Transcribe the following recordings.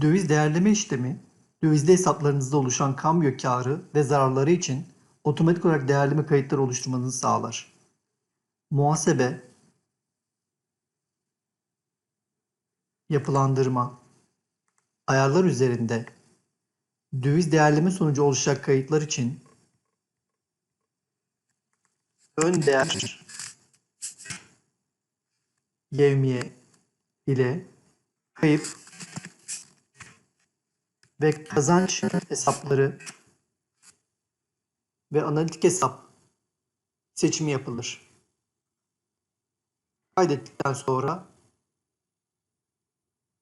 Döviz değerleme işlemi, dövizde hesaplarınızda oluşan kambiyo karı ve zararları için otomatik olarak değerleme kayıtları oluşturmanızı sağlar. Muhasebe, yapılandırma, ayarlar üzerinde döviz değerleme sonucu oluşacak kayıtlar için ön değer yevmiye ile kayıp ve kazanç hesapları ve analitik hesap seçimi yapılır. Kaydettikten sonra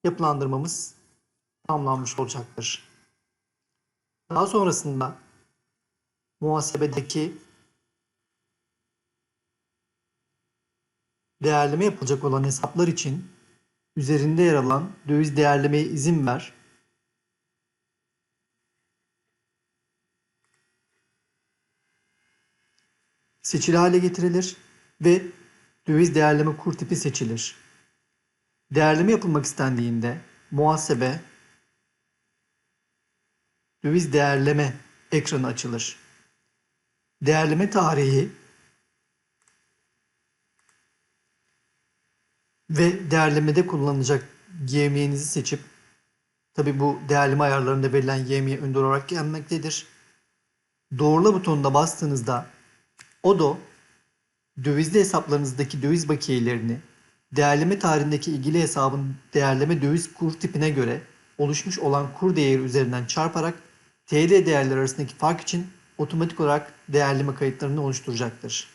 yapılandırmamız tamamlanmış olacaktır. Daha sonrasında muhasebedeki değerleme yapılacak olan hesaplar için üzerinde yer alan döviz değerlemeye izin ver seçili hale getirilir ve döviz değerleme kur tipi seçilir. Değerleme yapılmak istendiğinde muhasebe döviz değerleme ekranı açılır. Değerleme tarihi ve değerlemede kullanılacak YM'nizi seçip tabi bu değerleme ayarlarında verilen YM'ye önder olarak gelmektedir. Doğrula butonuna bastığınızda ODO dövizli hesaplarınızdaki döviz bakiyelerini değerleme tarihindeki ilgili hesabın değerleme döviz kur tipine göre oluşmuş olan kur değeri üzerinden çarparak TL değerleri arasındaki fark için otomatik olarak değerleme kayıtlarını oluşturacaktır.